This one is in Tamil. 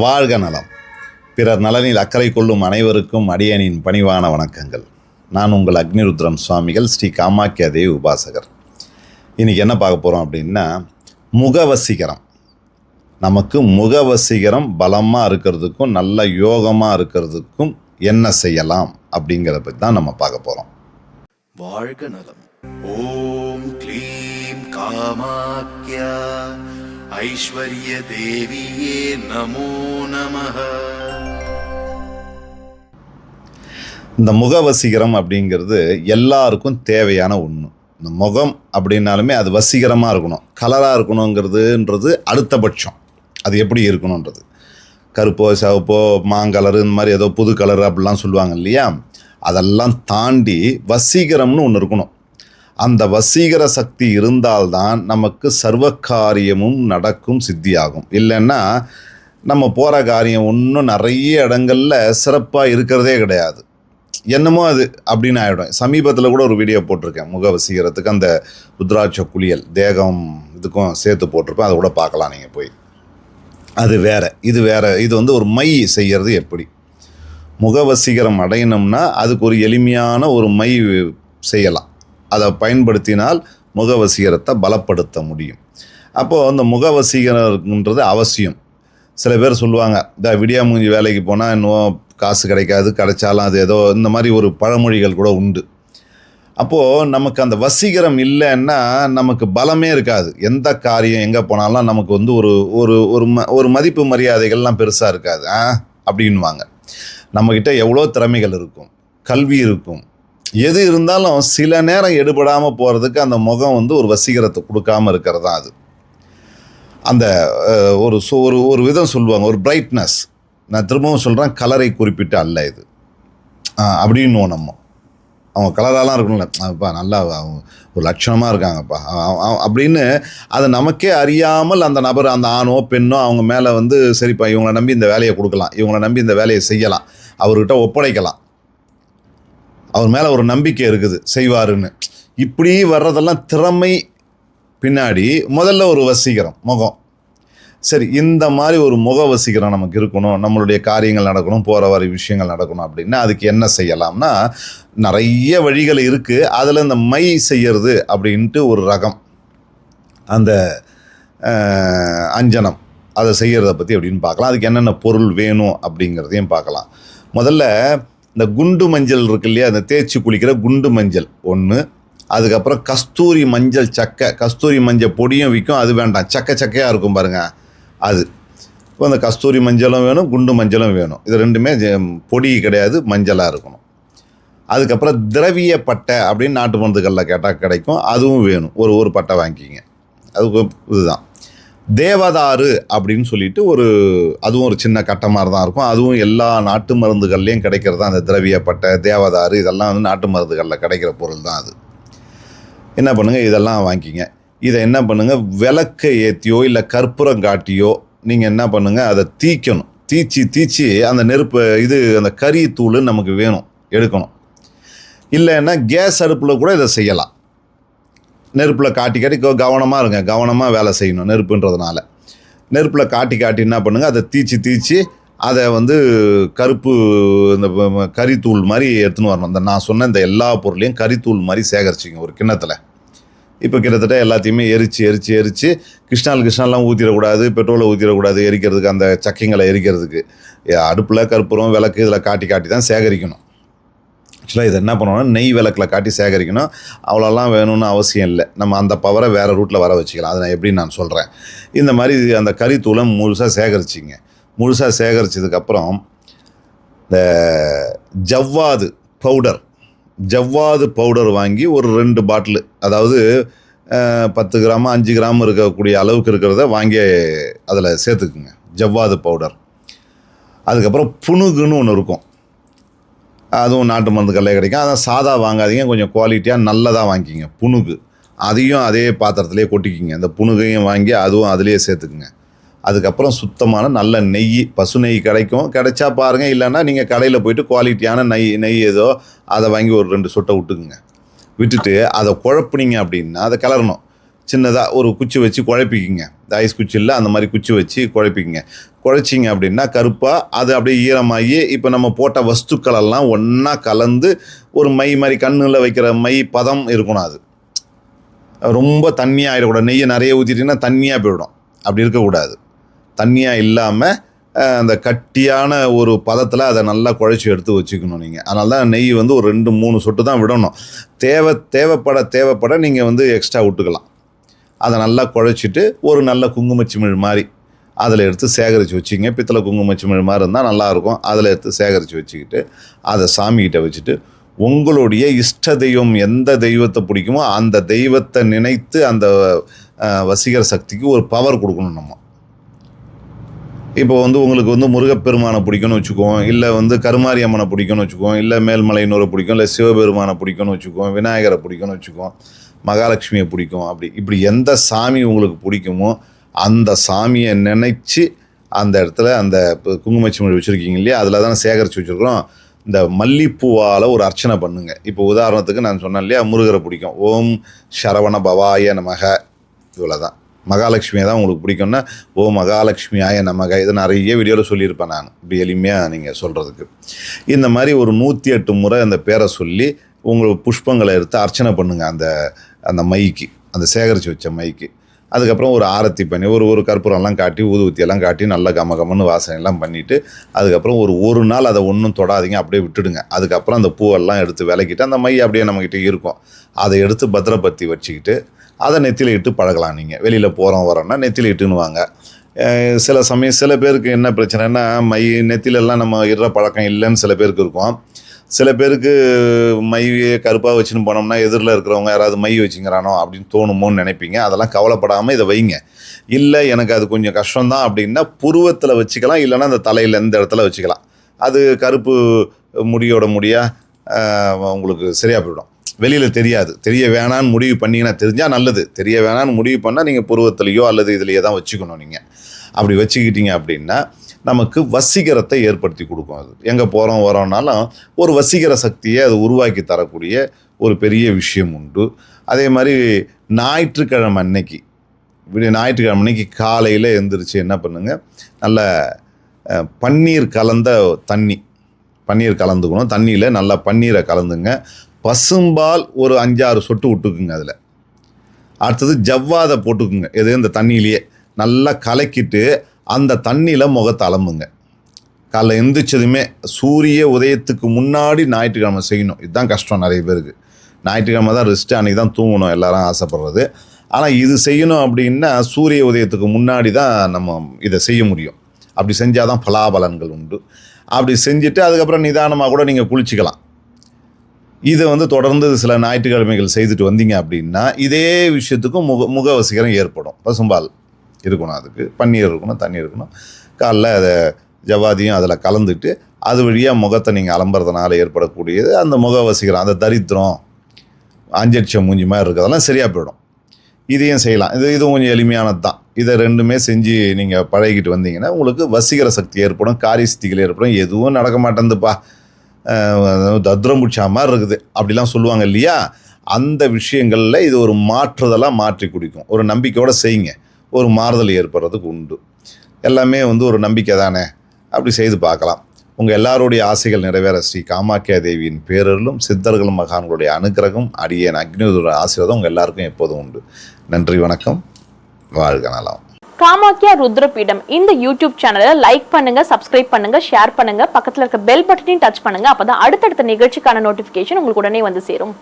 வாழ்க நலம். பிறர் நலனில் அக்கறை கொள்ளும் அனைவருக்கும் அடியனின் பணிவான வணக்கங்கள். நான் உங்கள் அக்னிருத்ரன் சுவாமிகள் ஸ்ரீ காமாக்கிய தேவி உபாசகர். இன்றைக்கி என்ன பார்க்க போகிறோம் அப்படின்னா முகவசீகரம். நமக்கு முகவசீகரம் பலமாக இருக்கிறதுக்கும் நல்ல யோகமாக இருக்கிறதுக்கும் என்ன செய்யலாம் அப்படிங்கிறத பற்றி தான் நம்ம பார்க்க போகிறோம் வாழ்க நலம். ஓம் க்ளீம் காமாக்யா ஐஸ்வர்ய தேவியே நமோ நம இந்த முகவசீகரம் அப்படிங்கிறது எல்லாருக்கும் தேவையான ஒன்று இந்த முகம் அப்படின்னாலுமே அது வசீகரமாக இருக்கணும். கலராக இருக்கணுங்கிறதுன்றது அடுத்தபட்சம். அது எப்படி இருக்கணுன்றது. கருப்போ சிவப்போ மாங்கலரு இந்த மாதிரி ஏதோ புது கலர் அப்படிலாம் சொல்லுவாங்க இல்லையா? அதெல்லாம் தாண்டி வசீகரம்னு ஒன்று இருக்கணும். அந்த வசீகர சக்தி இருந்தால்தான் நமக்கு சர்வ காரியமும் நடக்கும் சித்தியாகும். இல்லைன்னா நம்ம போகிற காரியம் ஒன்றும் நிறைய இடங்களில் சிறப்பாக இருக்கிறதே கிடையாது. என்னமோ அது அப்படின்னு ஆகிடும் சமீபத்தில் கூட ஒரு வீடியோ போட்டிருக்கேன். முக வசீகரத்துக்கு அந்த ருத்ராட்ச குளியல் தேகம் இதுக்கும் சேர்த்து போட்டிருப்பேன். அதை கூட பார்க்கலாம் நீங்கள் போய். அது வேறு. இது வேறு. இது வந்து ஒரு மை செய்கிறது எப்படி? முகவசீகரம் அடையணும்னா அதுக்கு ஒரு எளிமையான ஒரு மை செய்யலாம். அதை பயன்படுத்தினால் முகவசீகரத்தை பலப்படுத்த முடியும். அப்போது அந்த முகவசீகரம்ன்றது அவசியம். சில பேர் சொல்லுவாங்க இந்த விடியா மூஞ்சி வேலைக்கு போனால் இன்னும் காசு கிடைக்காது கிடைச்சாலும் அது ஏதோ இந்த மாதிரி ஒரு பழமொழிகள் கூட உண்டு. அப்போது நமக்கு அந்த வசீகரம் இல்லைன்னா நமக்கு பலமே இருக்காது. எந்த காரியம் எங்கே போனாலும் நமக்கு வந்து ஒரு ஒரு ஒரு ம ஒரு மதிப்பு மரியாதைகள்லாம் பெருசாக இருக்காது. ஆ அப்படின்வாங்க நம்மக்கிட்ட எவ்வளோ திறமைகள் இருக்கும் கல்வி இருக்கும் எது இருந்தாலும் சில நேரம் எடுபடாமல் போகிறதுக்கு அந்த முகம் வந்து ஒரு வசீகரத்தை கொடுக்காம இருக்கிறது தான் அது. அந்த ஒரு ஒரு ஒரு விதம் சொல்லுவாங்க ஒரு பிரைட்னஸ் நான் திரும்பவும் சொல்கிறேன் கலரை குறிப்பிட்டு அல்ல இது. ஆ, அப்படின்னுவோம் நம்ம. அவங்க கலராலாம் இருக்கணும்ல அப்பா நல்லா அவங்க ஒரு லட்சணமாக இருக்காங்கப்பா. அப்படின்னு அதை நமக்கே அறியாமல் அந்த நபர் அந்த ஆணோ பெண்ணோ அவங்க மேலே வந்து சரிப்பா இவங்களை நம்பி இந்த வேலையை கொடுக்கலாம் இவங்களை நம்பி இந்த வேலையை செய்யலாம் அவர்கிட்ட ஒப்படைக்கலாம். அவர் மேலே ஒரு நம்பிக்கை இருக்குது செய்வாருன்னு. இப்படி வர்றதெல்லாம் திறமை பின்னாடி முதல்ல ஒரு வசீகரம் முகம். சரி இந்த மாதிரி ஒரு முக வசீகரம் நமக்கு இருக்கணும் நம்மளுடைய காரியங்கள் நடக்கணும் போகிற வர விஷயங்கள் நடக்கணும் அப்படின்னா அதுக்கு என்ன செய்யலாம்னா நிறைய வழிகள் இருக்குது அதில் இந்த மை செய்யறது அப்படின்ட்டு ஒரு ரகம். அந்த அஞ்சனம் அதை செய்கிறத பற்றி அப்படின்னு பார்க்கலாம். அதுக்கு என்னென்ன பொருள் வேணும் அப்படிங்கிறதையும் பார்க்கலாம். முதல்ல இந்த குண்டு மஞ்சள் இருக்கு இல்லையா? அந்த தேய்ச்சி குளிக்கிற குண்டு மஞ்சள். ஒன்று அதுக்கப்புறம் கஸ்தூரி மஞ்சள் சக்கை. கஸ்தூரி மஞ்சள் பொடியும் விற்கும் அது வேண்டாம். சக்கை சக்கையாக இருக்கும் பாருங்கள் அது. இப்போ அந்த கஸ்தூரி மஞ்சளும் வேணும் குண்டு மஞ்சளும் வேணும். இது ரெண்டுமே ஜெ- பொடி கிடையாது மஞ்சளாக இருக்கணும். அதுக்கப்புறம் திரவிய பட்டை அப்படின்னு நாட்டு மருந்துகளில் கேட்டால் கிடைக்கும். அதுவும் வேணும். ஒரு ஒரு பட்டை வாங்கிக்கிங்க. அது இதுதான். தேவதாறு அப்படின்னு சொல்லிட்டு ஒரு அதுவும் ஒரு சின்ன கட்டை மாதிரி தான் இருக்கும். அதுவும் எல்லா நாட்டு மருந்துகள்லேயும் கிடைக்கிறது? தான் அந்த திரவியப்பட்டை தேவதாறு இதெல்லாம் வந்து நாட்டு மருந்துகளில் கிடைக்கிற பொருள் தான் அது. என்ன பண்ணுங்கள் இதெல்லாம் வாங்கிக்கிங்க இதை என்ன பண்ணுங்கள் விளக்கை ஏற்றியோ இல்லை கற்பூரம் காட்டியோ நீங்கள் என்ன பண்ணுங்கள் அதை தீக்கணும். தீச்சி தீச்சி அந்த நெருப்பு இது அந்த கறி தூள் நமக்கு வேணும் எடுக்கணும். இல்லைன்னா கேஸ் அடுப்பில் கூட இதை செய்யலாம். நெருப்பில் காட்டி காட்டி கவனமாக இருங்க. கவனமாக வேலை செய்யணும் நெருப்புன்றதுனால. நெருப்பில் காட்டி காட்டி என்ன பண்ணுங்கள் அதை தீச்சு தீச்சு அதை வந்து கருப்பு இந்த ப- கறித்தூள் மாதிரி எடுத்துன்னு வரணும். இந்த நான் சொன்ன இந்த எல்லா பொருளையும் கறித்தூள் மாதிரி சேகரிச்சிங்க ஒரு கிண்ணத்தில். இப்போ கிட்டத்தட்ட எல்லாத்தையுமே எரித்து எரித்து எரித்து கிருஷ்ணால் கிருஷ்ணாலாம் ஊற்றிடக்கூடாது பெட்ரோலை ஊற்றிடக்கூடாது எரிக்கிறதுக்கு அந்த சக்கிங்களை எரிக்கிறதுக்கு. அடுப்பில் கற்பூரம் விளக்கு இதில் காட்டி காட்டி தான் சேகரிக்கணும். ஆக்சுவலாக இது என்ன பண்ணணும்னா நெய் விளக்கில் காட்டி சேகரிக்கணும். அவ்வளோலாம் வேணும்னு அவசியம் இல்லை. நம்ம அந்த பவரை வேறு ரூட்டில் வர வச்சுக்கலாம். அதை நான் எப்படி நான் சொல்கிறேன் இந்த மாதிரி அந்த கறித்தூளை முழுசாக சேகரிச்சிங்க. முழுசாக சேகரிச்சதுக்கப்புறம் இந்த ஜவ்வாது பவுடர் ஜவ்வாது பவுடர் வாங்கி ஒரு ரெண்டு பாட்டிலு அதாவது பத்து கிராம் அஞ்சு கிராம் இருக்கக்கூடிய அளவுக்கு இருக்கிறத வாங்கி அதில் சேர்த்துக்குங்க. ஜவ்வாது பவுடர் அதுக்கப்புறம் புணுகுன்னு ஒன்று இருக்கும். அதுவும் நாட்டு மருந்து கடலையே கிடைக்கும். அதான் சாதா வாங்காதீங்க கொஞ்சம் குவாலிட்டியாக நல்லதாக வாங்கிக்கிங்க. புணுகு. அதையும் அதே பாத்திரத்திலே கொட்டிக்கிங்க. அந்த புணுகையும் வாங்கி அதுவும் அதுலேயே சேர்த்துக்குங்க. அதுக்கப்புறம் சுத்தமான நல்ல நெய் பசு நெய் கிடைக்கும். கிடைச்சா பாருங்கள் இல்லைன்னா நீங்கள் கடையில் போயிட்டு குவாலிட்டியான நெய் நெய் ஏதோ அதை வாங்கி ஒரு ரெண்டு சொட்டை விட்டுக்குங்க. விட்டுட்டு அதை குழப்புனீங்க அப்படின்னா அதை கிளறணும் சின்னதாக ஒரு குச்சி வச்சு குழப்பிக்கிங்க. இந்த ஐஸ் குச்சி இல்லை அந்த மாதிரி குச்சி வச்சு குழப்பிக்கிங்க. குழைச்சிங்க அப்படின்னா கருப்பாக அது அப்படியே ஈரமாகி இப்போ நம்ம போட்ட வஸ்துக்களெல்லாம் ஒன்றா கலந்து ஒரு மை மாதிரி கண்ணில் வைக்கிற மை பதம் இருக்கணும் அது. ரொம்ப தண்ணியாக ஆகிடக்கூடாது நெய்யை நிறைய ஊற்றிட்டிங்கன்னா தண்ணியாக போயிடும். அப்படி இருக்கக்கூடாது. தண்ணியாக இல்லாமல் அந்த கட்டியான ஒரு பதத்தில் அதை நல்லா குழச்சி எடுத்து வச்சுக்கணும் நீங்கள் அதனால தான் நெய் வந்து ஒரு ரெண்டு மூணு சொட்டு தான் விடணும். தேவை தேவைப்பட தேவைப்பட நீங்கள் வந்து எக்ஸ்ட்ரா விட்டுக்கலாம். அதை நல்லா குழைச்சிட்டு ஒரு நல்ல குங்குமச்சிமிழ் மாதிரி அதில் எடுத்து சேகரித்து வச்சுங்க. பித்தளை குங்குமச்சிமிழ் மாதிரி இருந்தால் நல்லாயிருக்கும். அதில் எடுத்து சேகரித்து வச்சுக்கிட்டு அதை சாமிகிட்ட வச்சுட்டு உங்களுடைய இஷ்ட தெய்வம் எந்த தெய்வத்தை பிடிக்குமோ அந்த தெய்வத்தை நினைத்து அந்த வசீகர சக்திக்கு ஒரு பவர் கொடுக்கணும் நம்ம. இப்போ வந்து உங்களுக்கு வந்து முருகப்பெருமானை பிடிக்கும்னு வச்சுக்குவோம். இல்லை வந்து கருமாரி அம்மனை பிடிக்கும்னு வச்சுக்குவோம். இல்லை மேல்மலையினூரை பிடிக்கும். இல்லை சிவபெருமானை பிடிக்கும்னு வச்சுக்குவோம். விநாயகரை பிடிக்கும்னு வச்சுக்குவோம். மகாலட்சுமியை பிடிக்கும். அப்படி இப்படி எந்த சாமி உங்களுக்கு பிடிக்குமோ அந்த சாமியை நினச்சி அந்த இடத்துல அந்த இப்போ வச்சுருக்கீங்க இல்லையா? அதில் தான் சேகரித்து வச்சுருக்கிறோம். இந்த மல்லிப்பூவால் ஒரு அர்ச்சனை பண்ணுங்கள் இப்போ உதாரணத்துக்கு நான் சொன்னேன் இல்லையா? முருகரை பிடிக்கும். ஓம் சரவண பவாய நமக. இவ்வளோ தான் மகாலட்சுமியை தான் உங்களுக்கு பிடிக்கும்னா ஓ மகாலட்சுமியாய நமக. இதை நிறைய வீடியோவில் சொல்லியிருப்பேன் நான். இப்படி எளிமையாக நீங்கள் சொல்கிறதுக்கு இந்த மாதிரி ஒரு நூற்றி எட்டு முறை அந்த பேரை சொல்லி உங்களுக்கு புஷ்பங்களை எடுத்து அர்ச்சனை பண்ணுங்கள் அந்த அந்த மைக்கு அந்த சேகரித்து வச்ச மைக்கு. அதுக்கப்புறம் ஒரு ஆரத்தி பண்ணி ஒரு ஒரு கற்பூரம்லாம் காட்டி ஊதுவத்தியெல்லாம் காட்டி நல்லா கம கமன்னு வாசனைலாம் பண்ணிவிட்டு அதுக்கப்புறம் ஒரு ஒரு நாள் அதை ஒன்றும் தொடாதீங்க அப்படியே விட்டுடுங்க. அதுக்கப்புறம் அந்த பூவெல்லாம் எடுத்து விளக்கிட்டு அந்த மை அப்படியே நம்மக்கிட்ட இருக்கும். அதை எடுத்து பத்திரப்பத்தி வச்சுக்கிட்டு அதை நெத்தியில் இட்டு பழகலாம் நீங்கள் வெளியில் போகிறோம் வரோன்னா நெத்தியில் இட்டுன்னு வாங்க சில சமயம் சில பேருக்கு என்ன பிரச்சனைனா மை நெத்திலெல்லாம் நம்ம இடுற பழக்கம் இல்லைன்னு சில பேருக்கு இருக்கும். சில பேருக்கு மை கருப்பாக வச்சுன்னு போனோம்னா எதிரில் இருக்கிறவங்க யாராவது மை வச்சுங்கிறானோ அப்படின்னு தோணுமோன்னு நினைப்பீங்க. அதெல்லாம் கவலைப்படாமல் இதை வைங்க. இல்லை எனக்கு அது கொஞ்சம் கஷ்டம்தான் அப்படின்னா புருவத்தில் வச்சுக்கலாம் இல்லைன்னா அந்த தலையில் இந்த இடத்துல வச்சுக்கலாம். அது கருப்பு முடியோட முடியாக உங்களுக்கு சரியாக போயிடும். வெளியில் தெரியாது. தெரிய வேணான்னு முடிவு பண்ணிங்கன்னா தெரிஞ்சால் நல்லது. தெரிய வேணான்னு முடிவு பண்ணால் நீங்கள் புருவத்துலேயோ அல்லது இதுலையோ தான் வச்சுக்கணும் நீங்கள் அப்படி வச்சுக்கிட்டீங்க அப்படின்னா நமக்கு வசீகரத்தை ஏற்படுத்தி கொடுக்கும் அது. எங்கே போகிறோம் வரோம்னாலும் ஒரு வசீகர சக்தியை அது உருவாக்கி தரக்கூடிய ஒரு பெரிய விஷயம் உண்டு. அதே மாதிரி ஞாயிற்றுக்கிழமை அன்னைக்கு இப்படி ஞாயிற்றுக்கிழமை அன்னைக்கு காலையில் எழுந்திரிச்சு என்ன பண்ணுங்கள் நல்ல பன்னீர் கலந்த தண்ணி பன்னீர் கலந்துக்கணும். தண்ணியில் நல்லா பன்னீரை கலந்துங்க. பசும்பால் ஒரு அஞ்சாறு சொட்டு விட்டுக்குங்க அதில். அடுத்தது ஜவ்வாதை போட்டுக்குங்க. எது இந்த தண்ணியிலேயே நல்லா கலக்கிட்டு அந்த தண்ணியில் முகத்தை அலம்புங்க. காலைல எந்திரிச்சதுமே சூரிய உதயத்துக்கு முன்னாடி ஞாயிற்றுக்கிழமை செய்யணும். இதுதான் கஷ்டம் நிறைய பேருக்கு. ஞாயிற்றுக்கிழமை தான் ரெஸ்ட்டு அன்றைக்கி தான் தூங்கணும் எல்லாரும் ஆசைப்படுறது. ஆனால் இது செய்யணும் அப்படின்னா சூரிய உதயத்துக்கு முன்னாடி தான் நம்ம இதை செய்ய முடியும். அப்படி செஞ்சால் தான் பலாபலன்கள் உண்டு. அப்படி செஞ்சுட்டு அதுக்கப்புறம் நிதானமாக கூட நீங்கள் குளிச்சுக்கலாம். இதை வந்து தொடர்ந்து சில ஞாயிற்றுக்கிழமைகள் செய்துட்டு வந்தீங்க அப்படின்னா இதே விஷயத்துக்கும் முக முக வசீகரம் ஏற்படும். பசும்பால். இருக்கணும் அதுக்கு. பன்னீர் இருக்கணும் தண்ணி இருக்கணும். காலைல அதை ஜவாதியும் அதில் கலந்துட்டு அது வழியாக முகத்தை நீங்கள் அலம்புறதுனால ஏற்படக்கூடியது அந்த முக வசீகரம் அந்த தரித்திரம் அஞ்சட்சம் மூஞ்சி மாதிரி இருக்கிறதெல்லாம் சரியாக போயிடும். இதையும் செய்யலாம். இது இதுவும் கொஞ்சம் எளிமையானது தான் இதை ரெண்டுமே செஞ்சு நீங்கள் பழகிட்டு வந்தீங்கன்னா உங்களுக்கு வசீகர சக்தி ஏற்படும் காரிய ஏற்படும். எதுவும் நடக்க மாட்டேங்குதுப்பா அஹ் தத்ரம் பிடிச்சா மாதிரி இருக்குது. அப்படிலாம் சொல்லுவாங்க இல்லையா? அந்த விஷயங்களில் இது ஒரு மாற்றுதலாக மாற்றி குடிக்கும். ஒரு நம்பிக்கையோடு செய்யுங்க. ஒரு மாறுதல் ஏற்படுறதுக்கு உண்டு. எல்லாமே வந்து ஒரு நம்பிக்கை தானே? அப்படி செய்து பார்க்கலாம். உங்கள் எல்லாருடைய ஆசைகள் நிறைவேற ஸ்ரீ காமாக்கியா தேவியின் பேரருளும் சித்தர்களும் மகான்களுடைய அனுக்கிரகம் அடியேன் அக்னியோட ஆசீர்வாதம் உங்கள் எல்லாருக்கும் எப்போதும் உண்டு. நன்றி வணக்கம். வாழ்க நலம். காமாக்கியா ருத்ரபீடம் இந்த யூடியூப் சேனலை லைக் பண்ணுங்க சப்ஸ்கிரைப் பண்ணுங்க ஷேர் பண்ணுங்க. பக்கத்தில் இருக்க பெல் பட்டனையும் டச் பண்ணுங்க. அப்பதான் அடுத்தடுத்த நிகழ்ச்சிக்கான நோட்டிபிகேஷன் உங்களுக்கு உடனே வந்து சேரும்.